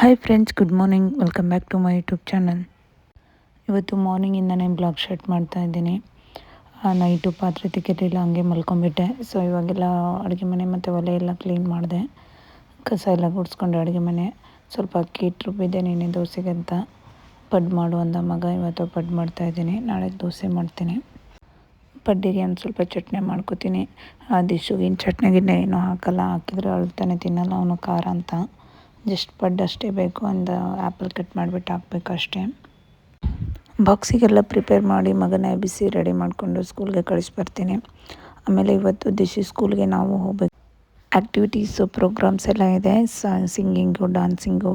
Hi friends good morning welcome back to my YouTube channel ಇವತ್ತು ಮಾರ್ನಿಂಗಿಂದನೇ blog start ಮಾಡ್ತಾ ಇದ್ದೀನಿ. ನೈಟು ಪಾತ್ರೆ ತಿಕ್ಕಿರಲಿಲ್ಲ, ಹಂಗೆ ಮಲ್ಕೊಂಬಿಟ್ಟೆ. ಸೊ ಇವಾಗೆಲ್ಲ ಅಡುಗೆ ಮನೆ ಮತ್ತು ಒಲೆ ಎಲ್ಲ ಕ್ಲೀನ್ ಮಾಡಿದೆ. ಕಸ ಎಲ್ಲ ಗುಡಿಸ್ಕೊಂಡೆ ಅಡುಗೆ ಮನೆ. ಸ್ವಲ್ಪ ಅಕ್ಕಿ ಇಟ್ಟು ಇದೆ ನೀನೆ ದೋಸೆಗೆ ಅಂತ. ಪಡ್ ಮಾಡು ಅಂದ ಮಗ, ಇವತ್ತು ಪಡ್ ಮಾಡ್ತಾಯಿದ್ದೀನಿ ನಾಳೆ ದೋಸೆ ಮಾಡ್ತೀನಿ. ಪಡ್ಡಿಗೆ ಒಂದು ಸ್ವಲ್ಪ ಚಟ್ನಿ ಮಾಡ್ಕೋತೀನಿ. ಆ ಚಟ್ನಿ ಚಟ್ನಿಗಿನ್ನ ಏನೂ ಹಾಕಲ್ಲ. ಹಾಕಿದರೆ ಅಳ್ತಾನೆ ತಿನ್ನಲ್ಲ, ಅವನು ಖಾರ ಅಂತ. ಜಸ್ಟ್ ಬಡ್ ಅಷ್ಟೇ ಬೇಕು ಒಂದು ಆ್ಯಪಲ್ ಕಟ್ ಮಾಡಿಬಿಟ್ಟು ಹಾಕ್ಬೇಕು ಅಷ್ಟೇ. ಬಾಕ್ಸಿಗೆಲ್ಲ ಪ್ರಿಪೇರ್ ಮಾಡಿ ಮಗನ ಬಿಸಿ ರೆಡಿ ಮಾಡಿಕೊಂಡು ಸ್ಕೂಲ್ಗೆ ಕಳಿಸ್ಬರ್ತೀನಿ ಆಮೇಲೆ ಇವತ್ತು ದಿಶಿ ಸ್ಕೂಲ್ಗೆ ನಾವು ಹೋಗ್ಬೇಕು. ಆ್ಯಕ್ಟಿವಿಟೀಸು ಪ್ರೋಗ್ರಾಮ್ಸ್ ಎಲ್ಲ ಇದೆ. ಸಿಂಗಿಂಗು ಡಾನ್ಸಿಂಗು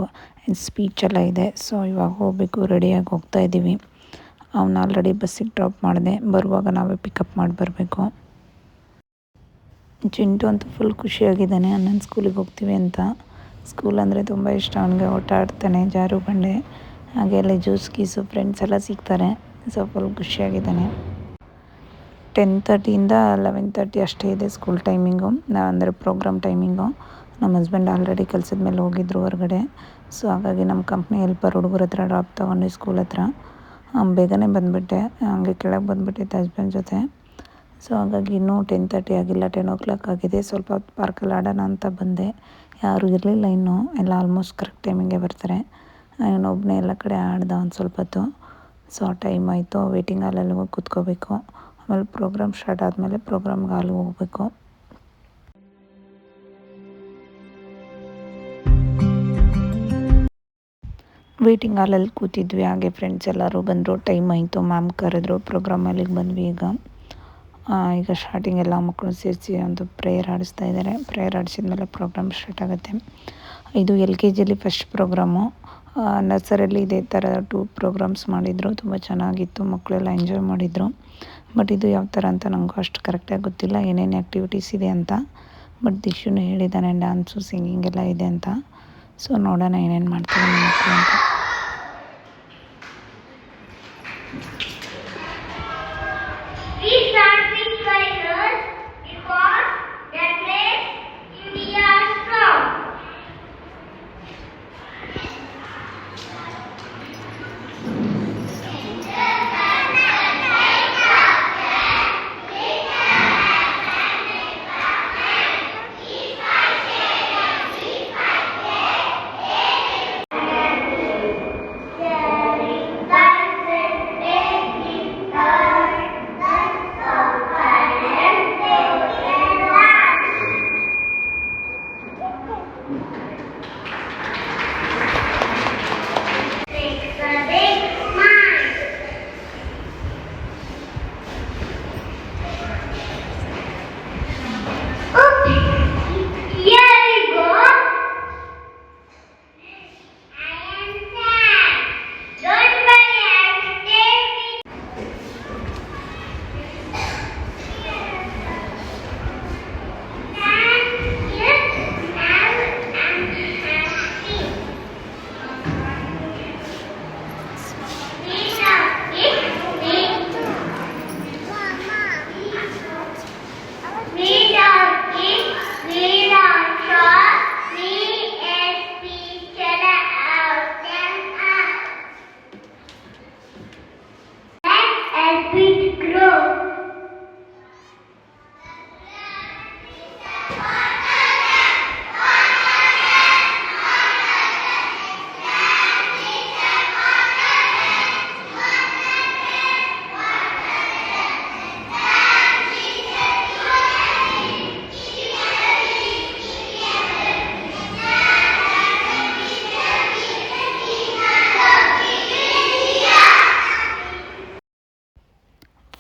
ಸ್ಪೀಚ್ ಎಲ್ಲ ಇದೆ. ಸೊ ಇವಾಗ ಹೋಗಬೇಕು ರೆಡಿಯಾಗಿ ಹೋಗ್ತಾ ಇದ್ದೀವಿ. ಅವನ್ನ ಆಲ್ರೆಡಿ ಬಸ್ಸಿಗೆ ಡ್ರಾಪ್ ಮಾಡಿದೆ. ಬರುವಾಗ ನಾವೇ ಪಿಕಪ್ ಮಾಡಿ ಬರಬೇಕು. ಚಿಂಟು ಅಂತೂ ಫುಲ್ ಖುಷಿಯಾಗಿದ್ದಾನೆ. ನನ್ನ ಸ್ಕೂಲಿಗೆ ಹೋಗ್ತೀವಿ ಅಂತ. ಸ್ಕೂಲ್ ಅಂದರೆ ತುಂಬ ಇಷ್ಟ. ಅವನಿಗೆ ಓಟ ಆಡ್ತಾನೆ, ಜಾರು ಬಂಡೆ, ಹಾಗೆ ಅಲ್ಲಿ ಜ್ಯೂಸ್, ಗೀಸು ಫ್ರೆಂಡ್ಸ್ ಎಲ್ಲ ಸಿಗ್ತಾರೆ. ಸೊ ಫುಲ್ ಖುಷಿಯಾಗಿದ್ದಾನೆ. ಟೆನ್ ತರ್ಟಿಯಿಂದ ಲೆವೆನ್ ತರ್ಟಿ ಅಷ್ಟೇ ಇದೆ ಸ್ಕೂಲ್ ಟೈಮಿಂಗು ಅಂದರೆ ಪ್ರೋಗ್ರಾಮ್ ಟೈಮಿಂಗು ನಮ್ಮ ಹಸ್ಬೆಂಡ್ ಆಲ್ರೆಡಿ ಕೆಲಸದ ಮೇಲೆ ಹೋಗಿದ್ರು ಹೊರಗಡೆ. ಸೊ ಹಾಗಾಗಿ ನಮ್ಮ ಕಂಪ್ನಿ ಹೆಲ್ಪರ್ ಹುಡುಗರ ಹತ್ರ ಡ್ರಾಪ್ ತೊಗೊಂಡು ಸ್ಕೂಲ್ ಹತ್ರ. ಬೇಗನೆ ಬಂದುಬಿಟ್ಟೆ. ಹಂಗೆ ಕೆಳಗೆ ಬಂದುಬಿಟ್ಟಿದ್ದೆ ಹಸ್ಬೆಂಡ್ ಜೊತೆ. ಸೊ ಹಾಗಾಗಿ ಇನ್ನೂ ಟೆನ್ ತರ್ಟಿ ಆಗಿಲ್ಲ ಟೆನ್ ಓ ಕ್ಲಾಕ್ ಆಗಿದೆ. ಸ್ವಲ್ಪ ಹೊತ್ತು ಪಾರ್ಕಲ್ಲಿ ಆಡೋಣ ಅಂತ ಬಂದೆ. ಯಾರೂ ಇರಲಿಲ್ಲ ಇನ್ನೂ. ಎಲ್ಲ ಆಲ್ಮೋಸ್ಟ್ ಕರೆಕ್ಟ್ ಟೈಮಿಗೆ ಬರ್ತಾರೆ. ನಾನು ಒಬ್ಬನೇ ಎಲ್ಲ ಕಡೆ ಆಡ್ದೆ ಒಂದು ಸ್ವಲ್ಪ ಹೊತ್ತು. ಸೊ ಟೈಮ್ ಆಯಿತು. ವೇಟಿಂಗ್ ಹಾಲಲ್ಲಿ ಹೋಗಿ ಕೂತ್ಕೋಬೇಕು. ಆಮೇಲೆ ಪ್ರೋಗ್ರಾಮ್ ಸ್ಟಾರ್ಟ್ ಆದಮೇಲೆ ಪ್ರೋಗ್ರಾಮ್ಗೆ ಹಾಲು ಹೋಗಬೇಕು. ವೇಟಿಂಗ್ ಹಾಲಲ್ಲಿ ಕೂತಿದ್ವಿ. ಹಾಗೆ ಫ್ರೆಂಡ್ಸ್ ಎಲ್ಲರೂ ಬಂದರು. ಟೈಮ್ ಆಯಿತು. ಮ್ಯಾಮ್ ಕರೆದ್ರು. ಪ್ರೋಗ್ರಾಮ್ ಅಲ್ಲಿಗೆ ಬಂದ್ವಿ ಈಗ. ಈಗ ಸ್ಟಾರ್ಟಿಂಗ್ ಎಲ್ಲ ಮಕ್ಕಳು ಸೇರಿಸಿ ಒಂದು ಪ್ರೇಯರ್ ಆಡಿಸ್ತಾ ಇದ್ದಾರೆ. ಪ್ರೇಯರ್ ಆಡಿಸಿದ ಮೇಲೆ ಪ್ರೋಗ್ರಾಮ್ ಸ್ಟಾರ್ಟ್ ಆಗುತ್ತೆ. ಇದು ಎಲ್ ಕೆ ಜಿಯಲ್ಲಿ ಫಸ್ಟ್ ಪ್ರೋಗ್ರಾಮು ನರ್ಸರಿಯಲ್ಲಿ ಇದೇ ಥರ ಟೂ ಪ್ರೋಗ್ರಾಮ್ಸ್ ಮಾಡಿದರು. ತುಂಬ ಚೆನ್ನಾಗಿತ್ತು. ಮಕ್ಕಳೆಲ್ಲ ಎಂಜಾಯ್ ಮಾಡಿದರು. ಬಟ್ ಇದು ಯಾವ ಥರ ಅಂತ ನನಗೂ ಅಷ್ಟು ಕರೆಕ್ಟಾಗಿ ಗೊತ್ತಿಲ್ಲ. ಏನೇನು ಆ್ಯಕ್ಟಿವಿಟೀಸ್ ಇದೆ ಅಂತ. ಬಟ್ ದಿಶುನು ಹೇಳಿದ್ದಾನೆ ಡ್ಯಾನ್ಸು ಸಿಂಗಿಂಗ್ ಎಲ್ಲ ಇದೆ ಅಂತ. ಸೊ ನೋಡೋಣ ಏನೇನು ಮಾಡ್ತಾರೆ ಅಂತ.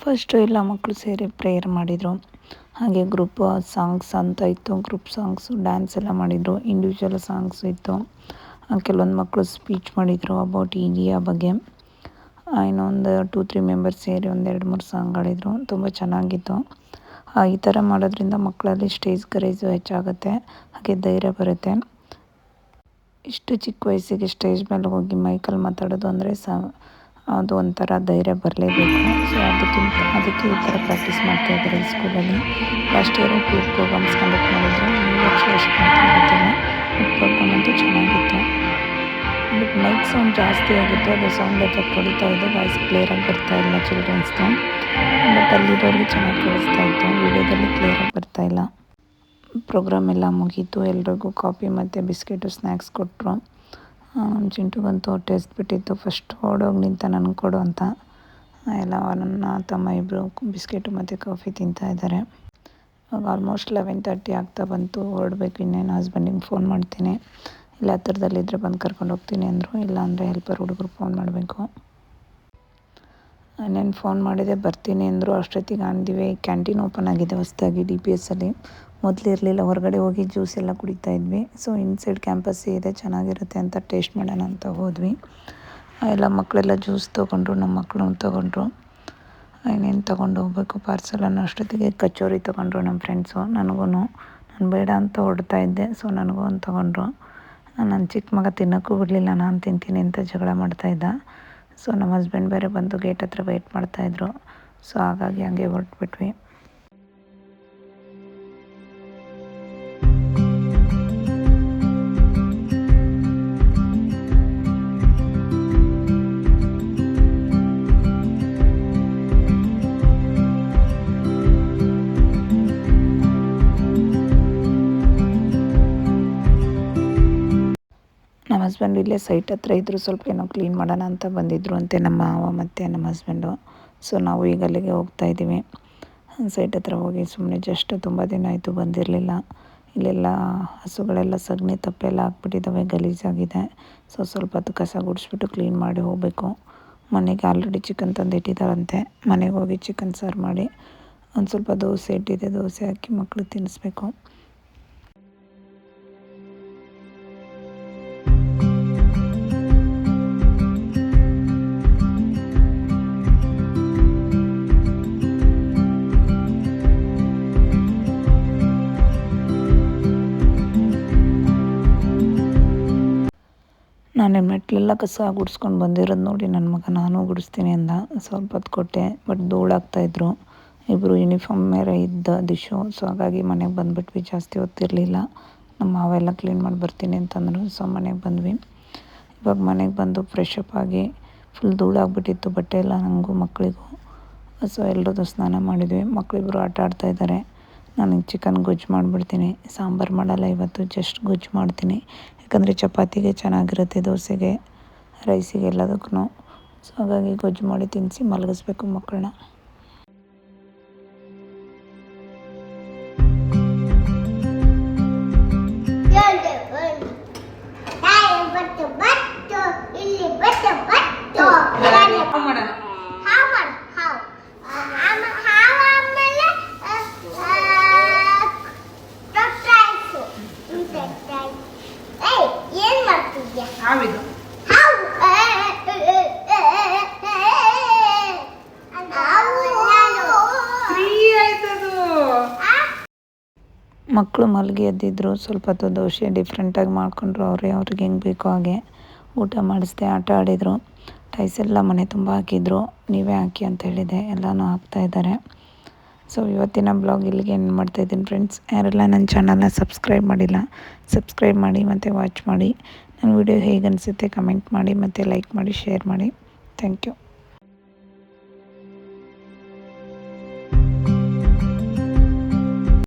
ಫಸ್ಟು ಎಲ್ಲ ಮಕ್ಕಳು ಸೇರಿ ಪ್ರೇಯರ್ ಮಾಡಿದರು. ಹಾಗೆ ಗ್ರೂಪ್ ಸಾಂಗ್ಸ್ ಅಂತ ಇತ್ತು. ಗ್ರೂಪ್ ಸಾಂಗ್ಸು ಡ್ಯಾನ್ಸ್ ಎಲ್ಲ ಮಾಡಿದರು. ಇಂಡಿವಿಜುವಲ್ ಸಾಂಗ್ಸ್ ಇತ್ತು. ಕೆಲವೊಂದು ಮಕ್ಕಳು ಸ್ಪೀಚ್ ಮಾಡಿದರು ಅಬೌಟ್ ಇಂಡಿಯಾ ಬಗ್ಗೆ. ಇನ್ನೊಂದು ಟೂ ತ್ರೀ ಮೆಂಬರ್ಸ್ ಸೇರಿ ಒಂದು ಎರಡು, ಮೂರು ಸಾಂಗ್ ಆಡಿದರು. ತುಂಬ ಚೆನ್ನಾಗಿತ್ತು. ಈ ಥರ ಮಾಡೋದ್ರಿಂದ ಮಕ್ಕಳಲ್ಲಿ ಸ್ಟೇಜ್ ಕರೇಜು ಹೆಚ್ಚಾಗುತ್ತೆ. ಹಾಗೆ ಧೈರ್ಯ ಬರುತ್ತೆ. ಇಷ್ಟು ಚಿಕ್ಕ ವಯಸ್ಸಿಗೆ ಸ್ಟೇಜ್ ಮೇಲೆ ಹೋಗಿ ಮೈಕಲ್ಲಿ ಮಾತಾಡೋದು ಅಂದರೆ ಸ ಅದು ಒಂಥರ ಧೈರ್ಯ ಬರಲೇಬೇಕು. ಸೊ ಅದಕ್ಕಿಂತ, ಅದಕ್ಕೆ ಈ ಥರ ಪ್ರಾಕ್ಟೀಸ್ ಮಾಡ್ತಾ ಇದ್ದಾರೆ ಈ ಸ್ಕೂಲಲ್ಲಿ last year two programmes conduct ಮಾಡಿದ್ರು. ಈ ವರ್ಷ ಎಷ್ಟು ಗೊತ್ತಿಲ್ಲ ಪ್ರೋಗ್ರಾಮ್ ಅಂತೂ ಚೆನ್ನಾಗಿತ್ತು. ಮೈಕ್ ಸೌಂಡ್ ಜಾಸ್ತಿ ಆಗಿತ್ತು. ಅದು ಸೌಂಡ್ ಎಫೆಕ್ಟ್ ಹೊಡಿತಾ ಇದೆ. ವಾಯ್ಸ್ ಕ್ಲಿಯರಾಗಿ ಬರ್ತಾ ಇಲ್ಲ ಚಿಲ್ಡ್ರನ್ಸ್ದು ಬಟ್ ಅಲ್ಲಿರೋರಿಗೆ ಚೆನ್ನಾಗಿ ಕೇಳಿಸ್ತಾ ಇತ್ತು. ವಿಡಿಯೋದಲ್ಲಿ ಕ್ಲಿಯರಾಗಿ ಬರ್ತಾ ಇಲ್ಲ. ಪ್ರೋಗ್ರಾಮ್ ಎಲ್ಲ ಮುಗೀತು. ಎಲ್ರಿಗೂ ಕಾಫಿ ಮತ್ತು ಬಿಸ್ಕೆಟು ಸ್ನ್ಯಾಕ್ಸ್ ಕೊಟ್ಟರು ಚಿಂಟುಗಂತೂ ಟೆಸ್ಟ್ ಬಿಟ್ಟಿತ್ತು. ಫಸ್ಟ್ ಓಡೋಗಿ ನಿಂತ ನನಗೆ ಕೊಡು ಅಂತ. ಎಲ್ಲ ನನ್ನ ತಮ್ಮ ಇಬ್ಬರು ಬಿಸ್ಕೆಟು ಮತ್ತು ಕಾಫಿ ತಿಂತಾ ಇದ್ದಾರೆ ಆಲ್ಮೋಸ್ಟ್ ಲೆವೆನ್ ತರ್ಟಿ ಆಗ್ತಾ ಬಂತು. ಹೊರಡ್ಬೇಕು ಇನ್ನೇನು ಹಸ್ಬೆಂಡಿಗೆ ಫೋನ್ ಮಾಡ್ತೀನಿ. ಇಲ್ಲ ಹತ್ತಿರದಲ್ಲಿದ್ದರೆ ಬಂದು ಕರ್ಕೊಂಡು ಹೋಗ್ತೀನಿ ಅಂದರು. ಇಲ್ಲಾಂದರೆ ಹೆಲ್ಪರ್ ಹುಡುಗರು ಫೋನ್ ಮಾಡಬೇಕು. ಇನ್ನೇನು ಫೋನ್ ಮಾಡಿದೆ, ಬರ್ತೀನಿ ಅಂದರು. ಅಷ್ಟೊತ್ತಿಗೆ ಅಂದಿವೆ ಕ್ಯಾಂಟೀನ್ ಓಪನ್ ಆಗಿದೆ ಹೊಸದಾಗಿ ಡಿ ಪಿ ಎಸ್ಸಲ್ಲಿ ಮೊದಲು ಇರಲಿಲ್ಲ ಹೊರಗಡೆ ಹೋಗಿ ಜ್ಯೂಸ್ ಎಲ್ಲ ಕುಡಿತಾ ಇದ್ವಿ. ಸೊ ಇನ್ಸೈಡ್ ಕ್ಯಾಂಪಸ್ ಇದೆ, ಚೆನ್ನಾಗಿರುತ್ತೆ ಅಂತ ಟೇಸ್ಟ್ ಮಾಡೋಣ ಅಂತ ಹೋದ್ವಿ. ಎಲ್ಲ ಮಕ್ಕಳೆಲ್ಲ ಜ್ಯೂಸ್ ತೊಗೊಂಡ್ರು, ನಮ್ಮ ಮಕ್ಕಳು ತೊಗೊಂಡ್ರು. ಇನ್ನೇನು ತೊಗೊಂಡು ಹೋಗ್ಬೇಕು ಅನ್ನೋ ಅಷ್ಟೊತ್ತಿಗೆ ಕಚೋರಿ ತೊಗೊಂಡ್ರು ನಮ್ಮ ಫ್ರೆಂಡ್ಸು ನನಗೂ ನಾನು ಬೇಡ ಅಂತ ಹೊಡ್ತಾ ಇದ್ದೆ ಸೊ ನನಗೂ ಒಂದು ತೊಗೊಂಡ್ರು. ನನ್ನ ಚಿಕ್ಕ ಮಗ ತಿನ್ನೋಕ್ಕೂ ಬಿಡಲಿಲ್ಲ, ನಾನು ತಿಂತೀನಿ ಅಂತ ಜಗಳ ಮಾಡ್ತಾಯಿದ್ದ ಸೊ ನಮ್ಮ ಹಸ್ಬೆಂಡ್ ಬೇರೆ ಬಂದು ಗೇಟ್ ಹತ್ರ ವೆಯ್ಟ್ ಮಾಡ್ತಾಯಿದ್ರು ಸೊ ಹಾಗಾಗಿ ಹಂಗೆ ಹೊರಟ್ಬಿಟ್ವಿ. ಹಸ್ಬೆಂಡ್ ಇಲ್ಲೇ ಸೈಟ್ ಹತ್ರ ಇದ್ದರು ಸ್ವಲ್ಪ ಏನೋ ಕ್ಲೀನ್ ಮಾಡೋಣ ಅಂತ ಬಂದಿದ್ದರು ಅಂತೆ ನಮ್ಮ ಮಾವ ಮತ್ತು ನಮ್ಮ ಹಸ್ಬೆಂಡು ಸೊ ನಾವು ಈಗ ಅಲ್ಲಿಗೆ ಹೋಗ್ತಾ ಇದ್ದೀವಿ. ಸೈಟ್ ಹತ್ರ ಹೋಗಿ ಸುಮ್ಮನೆ ಜಸ್ಟ್ ತುಂಬ ದಿನ ಆಯಿತು ಬಂದಿರಲಿಲ್ಲ. ಇಲ್ಲೆಲ್ಲ ಹಸುಗಳೆಲ್ಲ ಸಗಣಿ ತಪ್ಪೆಲ್ಲ ಹಾಕ್ಬಿಟ್ಟಿದ್ದಾವೆ ಗಲೀಜಾಗಿದೆ. ಸೊ ಸ್ವಲ್ಪ ಅದು ಕಸ ಗುಡಿಸ್ಬಿಟ್ಟು ಕ್ಲೀನ್ ಮಾಡಿ ಹೋಗಬೇಕು. ಮನೆಗೆ ಆಲ್ರೆಡಿ ಚಿಕನ್ ತಂದಿಟ್ಟಿದ್ದಾರಂತೆ. ಮನೆಗೆ ಹೋಗಿ ಚಿಕನ್ ಸಾರು ಮಾಡಿ. ಒಂದು ಸ್ವಲ್ಪ ದೋಸೆ ಇಟ್ಟಿದೆ ದೋಸೆ ಹಾಕಿ ಮಕ್ಳಿಗೆ ತಿನ್ನಿಸ್ಬೇಕು. ನಾನು ಮೆಟ್ಲೆಲ್ಲ ಕಸ ಗುಡಿಸ್ಕೊಂಡು ಬಂದಿರೋದು ನೋಡಿ ನನ್ನ ಮಗ, ನಾನು ಗುಡಿಸ್ತೀನಿ ಅಂದ. ಸ್ವಲ್ಪ ಹೊತ್ತು ಕೊಟ್ಟೆ, ಬಟ್ ಧೂಳಾಗ್ತಾಯಿದ್ರು ಇಬ್ಬರು ಯೂನಿಫಾರ್ಮ್ ಮೇಲೆ ಇದ್ದ ದಿಶು. ಸೊ ಹಾಗಾಗಿ ಮನೆಗೆ ಬಂದುಬಿಟ್ವಿ. ಜಾಸ್ತಿ ಹೊತ್ತಿರಲಿಲ್ಲ. ನಮ್ಮ ಮಾವೆಲ್ಲ ಕ್ಲೀನ್ ಮಾಡಿ ಬರ್ತೀನಿ ಅಂತಂದರು. ಸೊ ಮನೆಗೆ ಬಂದ್ವಿ. ಇವಾಗ ಮನೆಗೆ ಬಂದು ಫ್ರೆಶ್ ಅಪ್ ಆಗಿ ಫುಲ್ ಧೂಳಾಗ್ಬಿಟ್ಟಿತ್ತು ಬಟ್ಟೆ ಎಲ್ಲ ನನಗೂ ಮಕ್ಕಳಿಗೂ ಸೊ ಎಲ್ಲರದ್ದು ಸ್ನಾನ ಮಾಡಿದ್ವಿ. ಮಕ್ಕಳಿಬ್ಬರು ಆಟ ಆಡ್ತಾಯಿದ್ದಾರೆ ನಾನು ಚಿಕನ್ ಗೊಜ್ಜು ಮಾಡಿಬಿಡ್ತೀನಿ. ಸಾಂಬಾರು ಮಾಡಲ್ಲ ಇವತ್ತು, ಜಸ್ಟ್ ಗೊಜ್ಜು ಮಾಡ್ತೀನಿ. ಯಾಕಂದರೆ ಚಪಾತಿಗೆ ಚೆನ್ನಾಗಿರುತ್ತೆ ದೋಸೆಗೆ ರೈಸಿಗೆ ಎಲ್ಲದಕ್ಕೂ ಸೊ ಹಾಗಾಗಿ ಗೊಜ್ಜು ಮಾಡಿ ತಿನ್ನಿಸಿ ಮಲಗಿಸ್ಬೇಕು ಮಕ್ಕಳನ್ನ. ಮಕ್ಕಳು ಮಲಗಿ ಎದ್ದಿದ್ರು, ಸ್ವಲ್ಪ ಹೊತ್ತು ದೋಸೆ ಡಿಫ್ರೆಂಟಾಗಿ ಮಾಡಿಕೊಂಡ್ರು ಅವರೇ, ಅವ್ರಿಗೆ ಹೆಂಗೆ ಬೇಕೋ ಹಾಗೆ. ಊಟ ಮಾಡಿಸ್ದೆ, ಆಟ ಆಡಿದರು. ಟೈಸ್ ಎಲ್ಲ ಮನೆ ತುಂಬ ಹಾಕಿದ್ರು. ನೀವೇ ಹಾಕಿ ಅಂತ ಹೇಳಿದೆ. ಎಲ್ಲನೂ ಹಾಕ್ತಾ ಇದ್ದಾರೆ. ಸೊ ಇವತ್ತಿನ ಬ್ಲಾಗ್ ಇಲ್ಲಿಗೆ ಏನು ಮಾಡ್ತಾಯಿದ್ದೀನಿ ಫ್ರೆಂಡ್ಸ್ ಯಾರೆಲ್ಲ ನನ್ನ ಚಾನಲ್ನ ಸಬ್ಸ್ಕ್ರೈಬ್ ಮಾಡಿಲ್ಲ ಸಬ್ಸ್ಕ್ರೈಬ್ ಮಾಡಿ ಮತ್ತು ವಾಚ್ ಮಾಡಿ. ನನ್ನ ವಿಡಿಯೋ ಹೇಗೆ ಅನಿಸುತ್ತೆ ಕಮೆಂಟ್ ಮಾಡಿ ಮತ್ತು ಲೈಕ್ ಮಾಡಿ ಶೇರ್ ಮಾಡಿ. Thank you